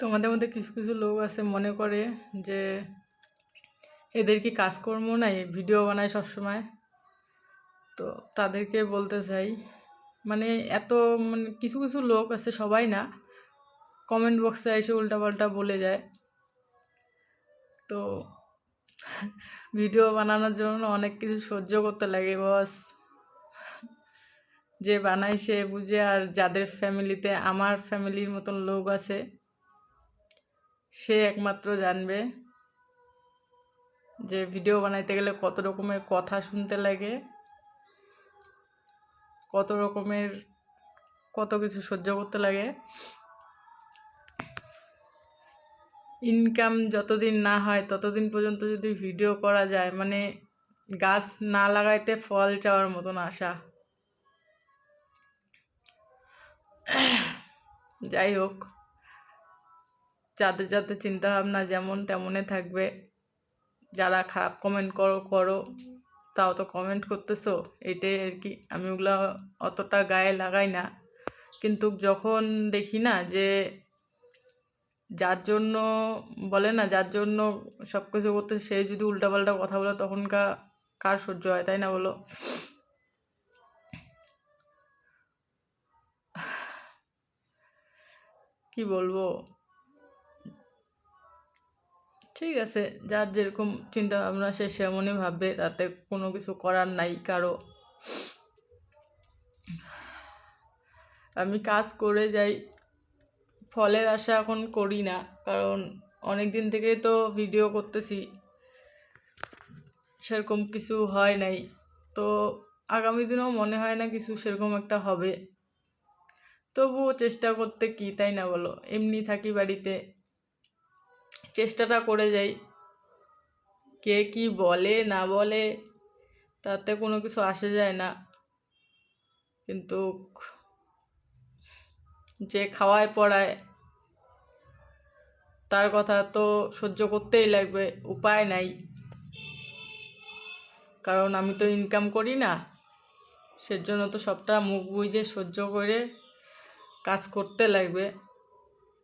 তোমাদের মধ্যে কিছু কিছু লোক আছে মনে করে যে এদের কি কাজকর্ম নাই? ভিডিও বানায় সবসময়। তো তাদেরকে বলতে চাই মানে এত মানে কিছু কিছু লোক আছে, সবাই না কমেন্ট বক্সে এসে উল্টাপাল্টা বলে যায়। তো ভিডিও বানানোর জন্য অনেক কিছু সহ্য করতে লাগে বস যে বানাই সে বুঝে, আর যাদের ফ্যামিলিতে আমার ফ্যামিলির মতন লোক আছে সে একমাত্র জানবে যে ভিডিও বানাইতে গেলে কত রকমের কথা শুনতে লাগে, কত রকমের কত কিছু সহ্য করতে লাগে। ইনকাম যতদিন না হয়, ততদিন পর্যন্ত যদি ভিডিও করা যায় মানে গাছ না লাগাইতে ফল চাওয়ার মতন আশা। যাই হোক। যাদের যাদের চিন্তাভাবনা যেমন তেমনই থাকবে। যারা খারাপ কমেন্ট করো করো, তাও তো কমেন্ট করতেছো। এটাই আর কি। আমি ওগুলো অতটা গায়ে লাগাই না। কিন্তু যখন দেখি না যে যার জন্য বলে না, যার জন্য সব কিছু করতে সে যদি উল্টাপাল্টা কথা বলে তখন কা- কার সহ্য হয়, তাই না বলো? কি বলব? ঠিক আছে, যার যেরকম চিন্তা ভাবনা সে সেমনই ভাববে, তাতে কোনো কিছু করার নাই কারও। আমি কাজ করে যাই, ফলের আশা এখন করি না, কারণ অনেক দিন থেকেই তো ভিডিও করতেছি। সেরকম কিছু হয় নাই, তো আগামী দিনেও মনে হয় না কিছু সেরকম একটা হবে। তবুও চেষ্টা করতে কি, তাই না বলো? এমনি থাকি বাড়িতে। চেষ্টাটা করে যাই। কে কি বলে, না বলে, তাতে কোনো কিছু আসে যায় না। কিন্তু যে খাওয়ায় পড়ায়, তার কথা তো সহ্য করতেই লাগবে, উপায় নাই। কারণ আমি তো ইনকাম করি না, সেজন্য তো সবটা মুখ বুঝে সহ্য করে কাজ করতে লাগবে,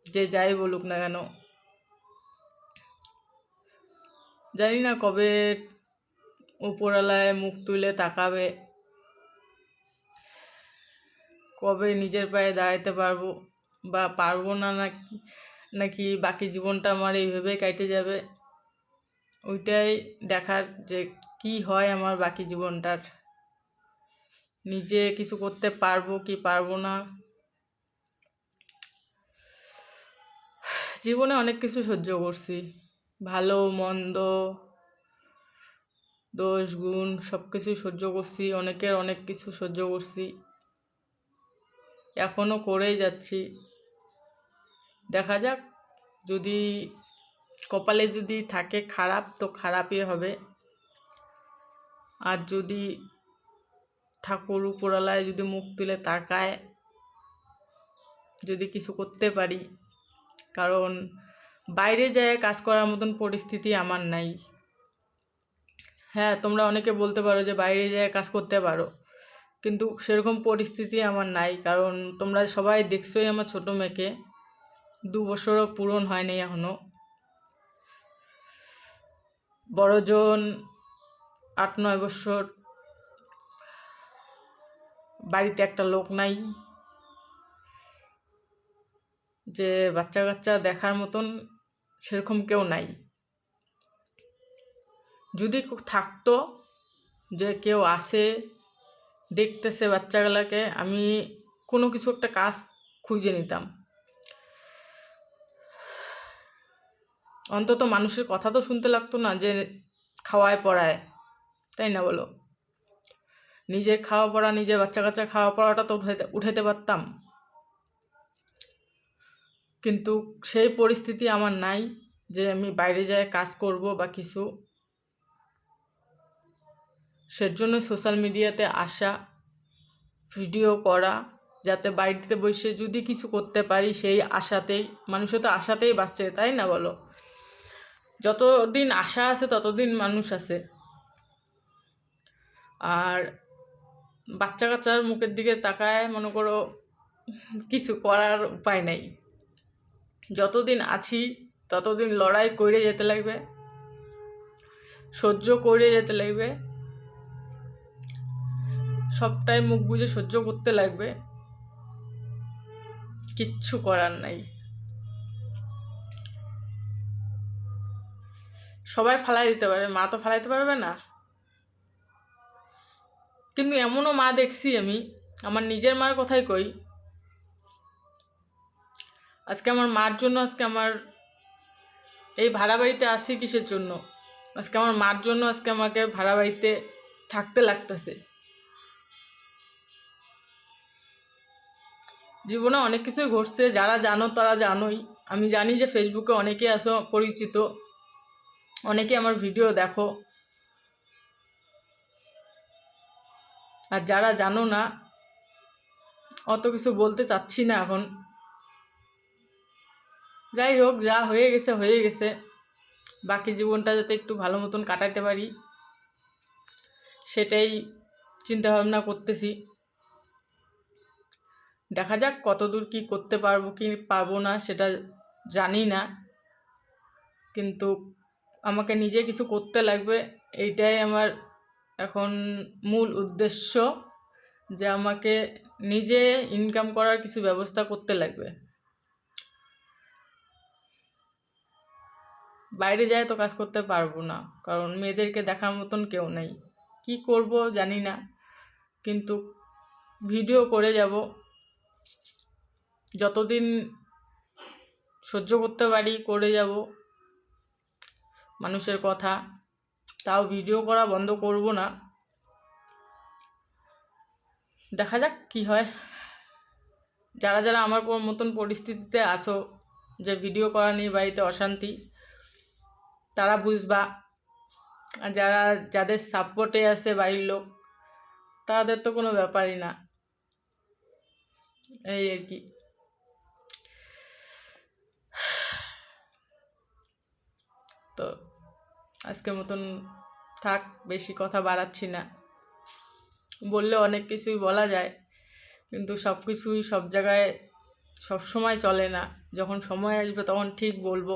যে যাই বলুক না কেন। জানি না কবে উপরওয়ালায় মুখ তুলে তাকাবে, কবে নিজের পায়ে দাঁড়াতে পারব বা পারব না না নাকি বাকি জীবনটা আমার এইভাবে কেটে যাবে? ওইটাই দেখার যে কি হয় আমার বাকি জীবনটার। নিজে কিছু করতে পারব কি পারব না? জীবনে অনেক কিছু সহ্য করছি। ভালো, মন্দ, দোষ, গুণ সব কিছুই সহ্য করছি, অনেকের অনেক কিছু সহ্য করছি। এখনও করেই যাচ্ছি। দেখা যাক, যদি কপালে যদি থাকে খারাপ, তো খারাপই হবে। আর যদি ঠাকুর উপরালায় যদি মুখ তুলে তাকায়, যদি কিছু করতে পারি, কারণ বাইরে যায় কাজ করার মতন পরিস্থিতি আমার নাই। হ্যাঁ তোমরা অনেকে বলতে পারো যে বাইরে যায় কাজ করতে পারো, কিন্তু সেরকম পরিস্থিতি আমার নাই, কারণ তোমরা সবাই দেখছোই আমার ছোটো মেয়েকে। দু বছরও পূরণ হয়নি এখনও বড়জন আট, নয় বছর। বাড়িতে একটা লোক নাই। যে বাচ্চা কাচ্চা দেখার মতন সেরকম কেউ নাই। যদি থাকতো যে কেউ আসে, দেখতেছে বাচ্চাগুলোকে, আমি কোনো কিছু একটা কাজ খুঁজে নিতাম। অন্তত মানুষের কথা তো শুনতে লাগতো না যে খাওয়ায় পড়ায়, তাই না বলো? নিজের খাওয়া পড়া, নিজের বাচ্চা কাচ্চা খাওয়া পড়াটা তো উঠাতে উঠাতে পারতাম। কিন্তু সেই পরিস্থিতি আমার নাই যে আমি বাইরে যেয়ে কাজ করব বা কিছু। সেজন্য সোশ্যাল মিডিয়াতে আসা, ভিডিও করা, যাতে বাড়িতে বসে যদি কিছু করতে পারি সেই আশাতেই মানুষের তো আশাতেই বাঁচছে তাই না বলো? যতদিন আশা আছে ততদিন মানুষ আছে। আর বাচ্চা কাচ্চার মুখের দিকে তাকায় মনে করো, কিছু করার উপায় নেই। যতদিন আছি, ততদিন লড়াই করে যেতে লাগবে। সহ্য করে যেতে লাগবে। সবটাই মুখ বুঝে সহ্য করতে লাগবে। কিচ্ছু করার নাই। সবাই ফালাই দিতে পারে মা তো ফালাইতে পারবে না। কিন্তু এমনও মা দেখছি আমি, আমার নিজের মার কথাই কই আজকে আমার মার জন্য, আজকে আমার এই ভাড়া বাড়িতে আসি কিসের জন্য? আজকে আমার মার জন্য, আজকে আমাকে ভাড়া বাড়িতে থাকতে লাগতেছে। জীবনে অনেক কিছুই ঘটছে, যারা জানো তারা জানোই। আমি জানি যে ফেসবুকে অনেকে আসো পরিচিত অনেকে আমার ভিডিও দেখো। আর যারা জানো না, অত কিছু বলতে চাচ্ছি না এখন। যাই হোক, যা হয়ে গেছে হয়ে গেছে। বাকি জীবনটা যাতে একটু ভালো মতন কাটাইতে পারি, সেটাই চিন্তা ভাবনা করতেছি। দেখা যাক কতদূর কি করতে পারব, কি পারব না, সেটা জানি না। কিন্তু আমাকে নিজে কিছু করতে লাগবে, এইটাই আমার এখন মূল উদ্দেশ্য, যে আমাকে নিজে ইনকাম করার কিছু ব্যবস্থা করতে লাগবে। বাইরে যায় তো কাজ করতে পারব না। কারণ মেয়েদেরকে দেখার মতন কেউ নেই। কি করব জানি না। কিন্তু ভিডিও করে যাব। যতদিন সহ্য করতে পারি করে যাব। মানুষের কথা। তাও ভিডিও করা বন্ধ করব না। দেখা যাক কি হয়। যারা যারা আমার মতন পরিস্থিতিতে আসো, যে ভিডিও করা নিয়ে বাড়িতে অশান্তি তারা বুঝবা। আর যারা, যাদের সাপোর্টে আছে বাড়ির লোক, তাদের তো কোনো ব্যাপারই না। এই আর কি। তো আজকের মতন থাক, বেশি কথা বাড়াচ্ছি না। বললে অনেক কিছুই বলা যায়, কিন্তু সব কিছুই সব জায়গায় সব সময় চলে না। যখন সময় আসবে তখন ঠিক বলব।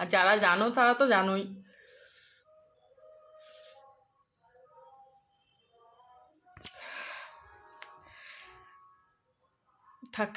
আর যারা জানো তারা তো জানোই। থাক।